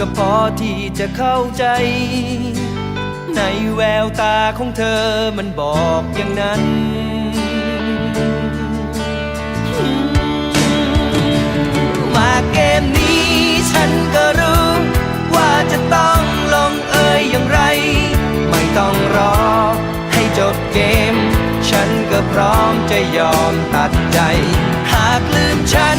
ก็พอที่จะเข้าใจ ในแววตาของเธอมันบอกอย่างนั้นมาเกมนี้ฉันก็รู้ว่าจะต้องลงเอยอย่างไร ไม่ต้องรอให้จบเกม ฉันก็พร้อมจะยอมตัดใจ หากลืมฉัน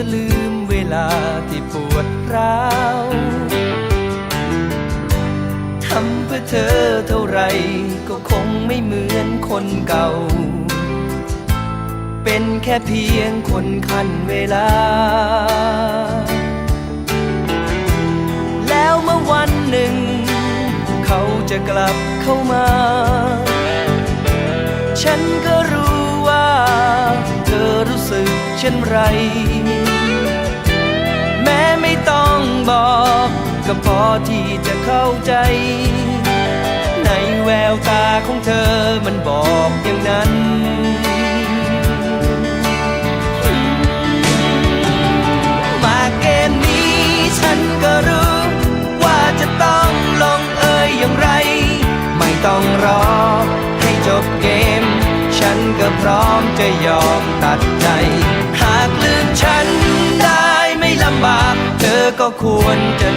อลืมเวลาที่ปวดร้าวทำเพื่อเธอเท่าไรก็คงไม่เหมือนคนเก่า เป็นแค่เพียงคนคันเวลา แล้วเมื่อวันหนึ่ง เขาจะกลับเข้ามา ฉันก็รู้ว่า เธอรู้สึกเช่นไร ก็พอที่จะเข้าใจ ในแววตาของเธอมันบอกอย่างนั้นมาเกมนี้ฉันก็รู้ว่าจะต้องลงเอ่ยอย่างไรไม่ต้องรอให้จบเกม ฉันก็พร้อมจะยอมตัดใจ